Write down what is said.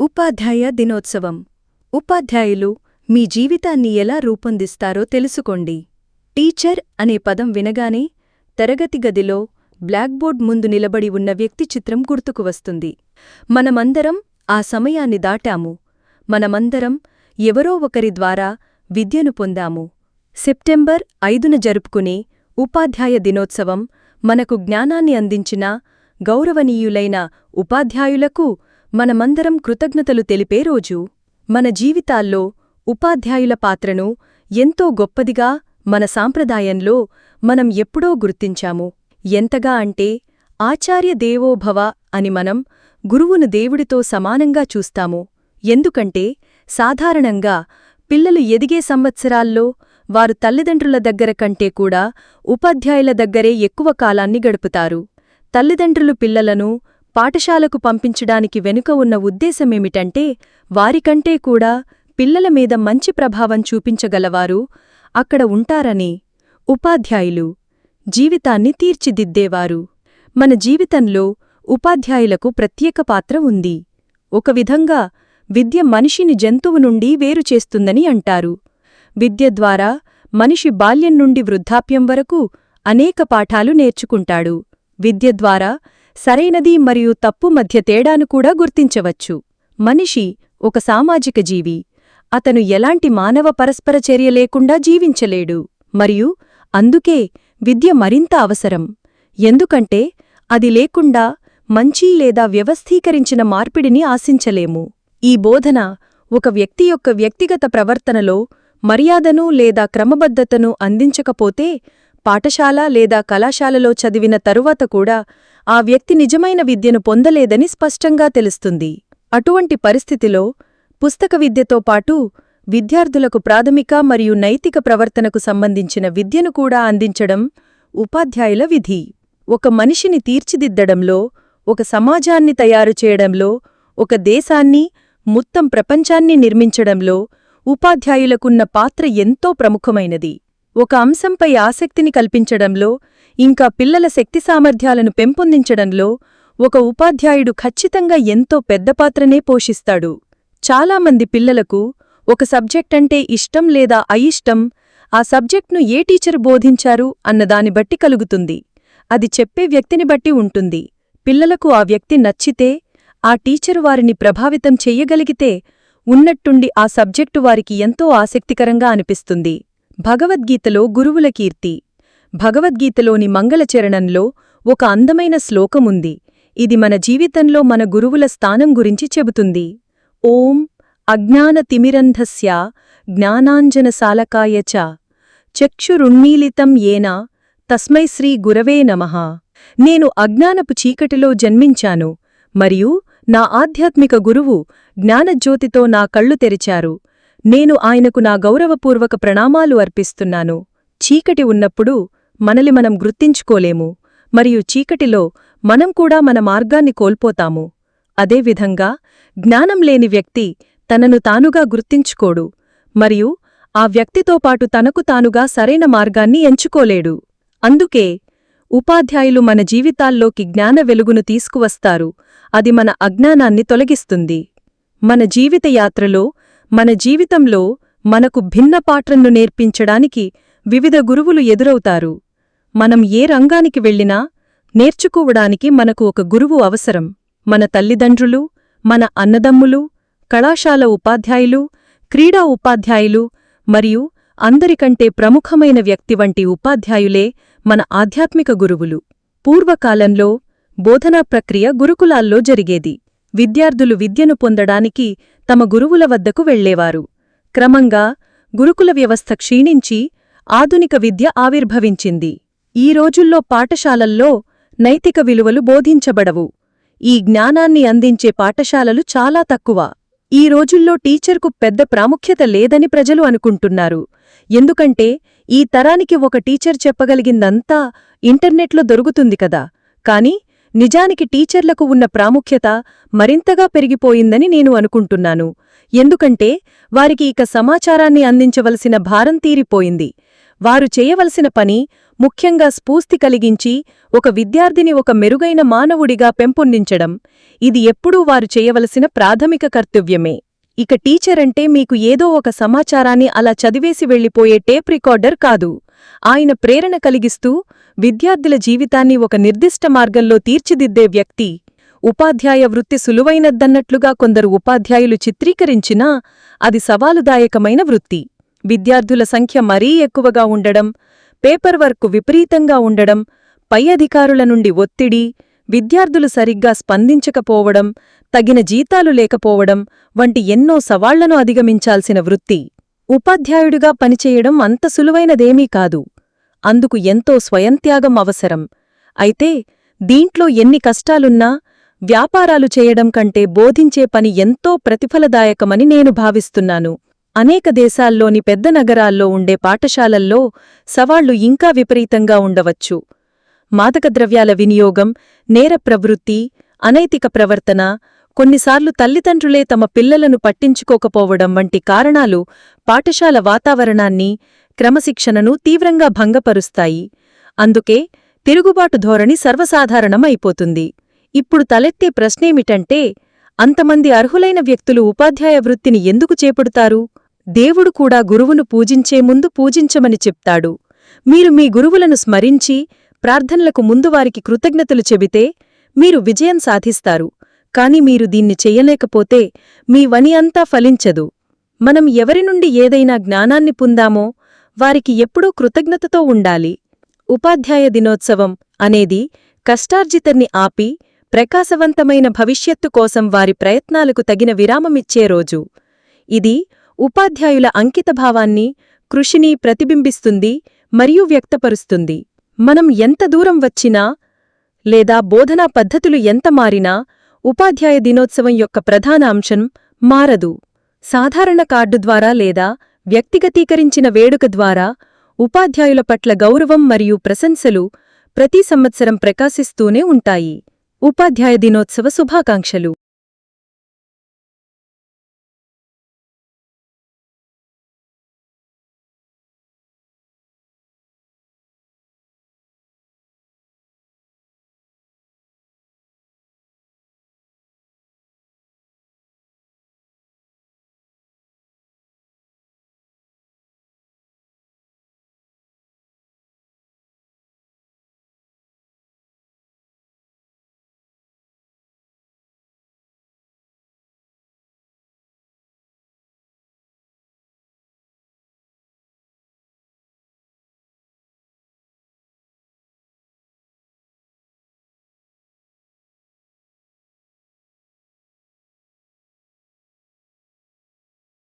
ఉపాధ్యాయ దినోత్సవం. ఉపాధ్యాయులు మీ జీవితాన్ని ఎలా రూపొందిస్తారో తెలుసుకోండి. టీచర్ అనే పదం వినగానే తరగతి గదిలో బ్లాక్బోర్డ్ ముందు నిలబడి ఉన్న వ్యక్తి చిత్రం గుర్తుకు వస్తుంది. మనమందరం ఆ సమయాన్ని దాటాము. మనమందరం ఎవరో ఒకరి ద్వారా విద్యను పొందాము. సెప్టెంబర్ ఐదున జరుపుకునే ఉపాధ్యాయ దినోత్సవం మనకు జ్ఞానాన్ని అందించిన గౌరవనీయులైన ఉపాధ్యాయులకు మనమందరం కృతజ్ఞతలు తెలిపే రోజు మన జీవితాల్లో ఉపాధ్యాయుల పాత్రను ఎంతో గొప్పదిగా మన సాంప్రదాయంలో మనం ఎప్పుడో గుర్తించాము. ఎంతగా అంటే ఆచార్య దేవోభవ అని మనం గురువును దేవుడితో సమానంగా చూస్తాము. ఎందుకంటే సాధారణంగా పిల్లలు ఎదిగే సంవత్సరాల్లో వారు తల్లిదండ్రుల దగ్గర కంటే కూడా ఉపాధ్యాయుల దగ్గరే ఎక్కువ కాలాన్ని గడుపుతారు. తల్లిదండ్రులు పిల్లలను పాఠశాలకు పంపించడానికి వెనుక ఉన్న ఉద్దేశమేమిటంటే వారికంటే కూడా పిల్లల మీద మంచి ప్రభావం చూపించగలవారు అక్కడ ఉంటారని ఉపాధ్యాయులు జీవితాన్ని తీర్చిదిద్దేవారు. మన జీవితంలో ఉపాధ్యాయులకు ప్రత్యేక పాత్ర ఉంది. ఒక విధంగా విద్య మనిషిని జంతువు నుండి వేరుచేస్తుందని అంటారు. విద్య ద్వారా మనిషి బాల్యం నుండి వృద్ధాప్యం వరకు అనేక పాఠాలు నేర్చుకుంటాడు. విద్య ద్వారా సరైనది మరియు తప్పు మధ్య తేడాను కూడా గుర్తించవచ్చు. మనిషి ఒక సామాజిక జీవి. అతను ఎలాంటి మానవ పరస్పర చర్య లేకుండా జీవించలేడు. మరియు అందుకే విద్య మరింత అవసరం. ఎందుకంటే అది లేకుండా మంచి లేదా వ్యవస్థీకరించిన మార్పిడిని ఆశించలేము. ఈ బోధన ఒక వ్యక్తి యొక్క వ్యక్తిగత ప్రవర్తనలో మర్యాదను లేదా క్రమబద్ధతను అందించకపోతే పాఠశాల లేదా కళాశాలలో చదివిన తరువాత కూడా ఆ వ్యక్తి నిజమైన విద్యను పొందలేదని స్పష్టంగా తెలుస్తుంది. అటువంటి పరిస్థితిలో పుస్తక విద్యతో పాటు విద్యార్థులకు ప్రాథమిక మరియు నైతిక ప్రవర్తనకు సంబంధించిన విద్యను కూడా అందించడం ఉపాధ్యాయుల విధి. ఒక మనిషిని తీర్చిదిద్దడంలో ఒక సమాజాన్ని తయారు చేయడంలో ఒక దేశాన్ని మొత్తం ప్రపంచాన్ని నిర్మించడంలో ఉపాధ్యాయులకున్న పాత్ర ఎంతో ప్రముఖమైనది. ఒక అంశంపై ఆసక్తిని కల్పించడంలో ఇంకా పిల్లల శక్తి సామర్థ్యాలను పెంపొందించడంలో ఒక ఉపాధ్యాయుడు ఖచ్చితంగా ఎంతో పెద్ద పాత్రనే పోషిస్తాడు. చాలామంది పిల్లలకు ఒక సబ్జెక్ట్ అంటే ఇష్టం లేదా అయిష్టం ఆ సబ్జెక్ట్ను ఏ టీచరు బోధించారు అన్నదాని బట్టి కలుగుతుంది. అది చెప్పే వ్యక్తిని బట్టి ఉంటుంది. పిల్లలకు ఆ వ్యక్తి నచ్చితే ఆ టీచరు వారిని ప్రభావితం చెయ్యగలిగితే ఉన్నట్టుండి ఆ సబ్జెక్టు వారికి ఎంతో ఆసక్తికరంగా అనిపిస్తుంది. భగవద్గీతలో గురువుల కీర్తి. భగవద్గీతలోని మంగళచరణంలో ఒక అందమైన శ్లోకముంది. ఇది మన జీవితంలో మన గురువుల స్థానం గురించి చెబుతుంది. ఓం అజ్ఞానతిమిరంధస్య జ్ఞానాంజనసాలకాయ చ. చక్షురున్మీలితం ఏనా తస్మై శ్రీ గురవే నమః. నేను అజ్ఞానపు చీకటిలో జన్మించాను. మరియు నా ఆధ్యాత్మిక గురువు జ్ఞానజ్యోతితో నా కళ్ళు తెరిచారు. నేను ఆయనకు నా గౌరవపూర్వక ప్రణామాలు అర్పిస్తున్నాను. చీకటి ఉన్నప్పుడు మనలి మనం గుర్తించుకోలేము మరియు చీకటిలో మనం కూడా మన మార్గాన్ని కోల్పోతాము. అదేవిధంగా జ్ఞానం లేని వ్యక్తి తనను తానుగా గుర్తించుకోడు మరియు ఆ వ్యక్తితో పాటు తనకు తానుగా సరైన మార్గాన్ని ఎంచుకోలేడు. అందుకే ఉపాధ్యాయులు మన జీవితాల్లోకి జ్ఞాన వెలుగును తీసుకువస్తారు అది మన అజ్ఞానాన్ని తొలగిస్తుంది. మన జీవిత యాత్రలో మన జీవితంలో మనకు భిన్న పాత్రను నేర్పించడానికి వివిధ గురువులు ఎదురవుతారు. మనం ఏ రంగానికి వెళ్ళినా నేర్చుకోవడానికి మనకు ఒక గురువు అవసరం. మన తల్లిదండ్రులు మన అన్నదమ్ములు కళాశాల ఉపాధ్యాయులు క్రీడా ఉపాధ్యాయులు మరియు అందరికంటే ప్రముఖమైన వ్యక్తి వంటి ఉపాధ్యాయులే మన ఆధ్యాత్మిక గురువులు. పూర్వకాలంలో బోధనా ప్రక్రియ గురుకులాల్లో జరిగేది. విద్యార్థులు విద్యను పొందడానికి తమ గురువుల వద్దకు వెళ్ళేవారు క్రమంగా గురుకుల వ్యవస్థ క్షీణించి ఆధునిక విద్య ఆవిర్భవించింది. ఈ రోజుల్లో పాఠశాలల్లో నైతిక విలువలు బోధించబడవు. ఈ జ్ఞానాన్ని అందించే పాఠశాలలు చాలా తక్కువ. ఈ రోజుల్లో టీచర్కు పెద్ద ప్రాముఖ్యత లేదని ప్రజలు అనుకుంటున్నారు. ఎందుకంటే ఈ తరానికి ఒక టీచర్ చెప్పగలిగిందంతా ఇంటర్నెట్లో దొరుకుతుంది కదా. కాని నిజానికి టీచర్లకు ఉన్న ప్రాముఖ్యత మరింతగా పెరిగిపోయిందని నేను అనుకుంటున్నాను. ఎందుకంటే వారికి ఇక సమాచారాన్ని అందించవలసిన భారం తీరిపోయింది. వారు చేయవలసిన పని ముఖ్యంగా స్ఫూర్తి కలిగించి ఒక విద్యార్థిని ఒక మెరుగైన మానవుడిగా పెంపొందించడం. ఇది ఎప్పుడూ వారు చేయవలసిన ప్రాథమిక కర్తవ్యమే. ఇక టీచర్ అంటే మీకు ఏదో ఒక సమాచారాన్ని అలా చదివేసి వెళ్ళిపోయే టేప్ రికార్డర్ కాదు. ఆయన ప్రేరణ కలిగిస్తూ విద్యార్థుల జీవితాన్ని ఒక నిర్దిష్ట మార్గంలో తీర్చిదిద్దే వ్యక్తి. ఉపాధ్యాయ వృత్తి సులువైనద్దన్నట్లుగా కొందరు ఉపాధ్యాయులు చిత్రీకరించినా అది సవాలుదాయకమైన వృత్తి. విద్యార్థుల సంఖ్య మరీ ఎక్కువగా ఉండడం పేపర్ వర్క్ విపరీతంగా ఉండడం పై అధికారుల నుండి ఒత్తిడి విద్యార్థులు సరిగ్గా స్పందించకపోవడం తగిన జీతాలు లేకపోవడం వంటి ఎన్నో సవాళ్ళను అధిగమించాల్సిన వృత్తి. ఉపాధ్యాయుడిగా పనిచేయడం అంత సులువైనదేమీ కాదు. అందుకు ఎంతో స్వయంత్యాగం అవసరం. అయితే దీంట్లో ఎన్ని కష్టాలున్నా వ్యాపారాలు చేయడం కంటే బోధించే పని ఎంతో ప్రతిఫలదాయకమని నేను భావిస్తున్నాను. అనేక దేశాల్లోని పెద్ద నగరాల్లో ఉండే పాఠశాలల్లో సవాళ్ళు ఇంకా విపరీతంగా ఉండవచ్చు. మాదకద్రవ్యాల వినియోగం నేర ప్రవృత్తి అనైతిక ప్రవర్తన కొన్నిసార్లు తల్లిదండ్రులే తమ పిల్లలను పట్టించుకోకపోవడం వంటి కారణాలు పాఠశాల వాతావరణాన్ని క్రమశిక్షణను తీవ్రంగా భంగపరుస్తాయి. అందుకే తిరుగుబాటు ధోరణి సర్వసాధారణమైపోతుంది. ఇప్పుడు తలెత్తే ప్రశ్నేమిటంటే అంతమంది అర్హులైన వ్యక్తులు ఉపాధ్యాయ వృత్తిని ఎందుకు చేపడుతారు? దేవుడు కూడా గురువును పూజించే ముందు పూజించమని చెప్తాడు. మీరు మీ గురువులను స్మరించి ప్రార్థనలకు ముందు వారికి కృతజ్ఞతలు చెబితే మీరు విజయం సాధిస్తారు. కాని మీరు దీన్ని చెయ్యలేకపోతే మీ వని అంతా ఫలించదు. మనం ఎవరి నుండి ఏదైనా జ్ఞానాన్ని పొందామో వారికి ఎప్పుడూ కృతజ్ఞతతో ఉండాలి. ఉపాధ్యాయ దినోత్సవం అనేది కష్టార్జితన్ని ఆపి ప్రకాశవంతమైన భవిష్యత్తు కోసం వారి ప్రయత్నాలకు తగిన విరామమిచ్చే రోజు. ఇది ఉపాధ్యాయుల అంకితభావాన్ని కృషిని ప్రతిబింబిస్తుంది మరియు వ్యక్తపరుస్తుంది. మనం ఎంత దూరం వచ్చినా లేదా బోధనా పద్ధతులు ఎంత మారినా ఉపాధ్యాయ దినోత్సవం యొక్క ప్రధాన అంశం మారదు. సాధారణ కార్డు ద్వారా లేదా వ్యక్తిగతీకరించిన వేడుక ద్వారా ఉపాధ్యాయుల పట్ల గౌరవం మరియు ప్రశంసలు ప్రతి సంవత్సరం ప్రకాశిస్తూనే ఉంటాయి. ఉపాధ్యాయ దినోత్సవ శుభాకాంక్షలు.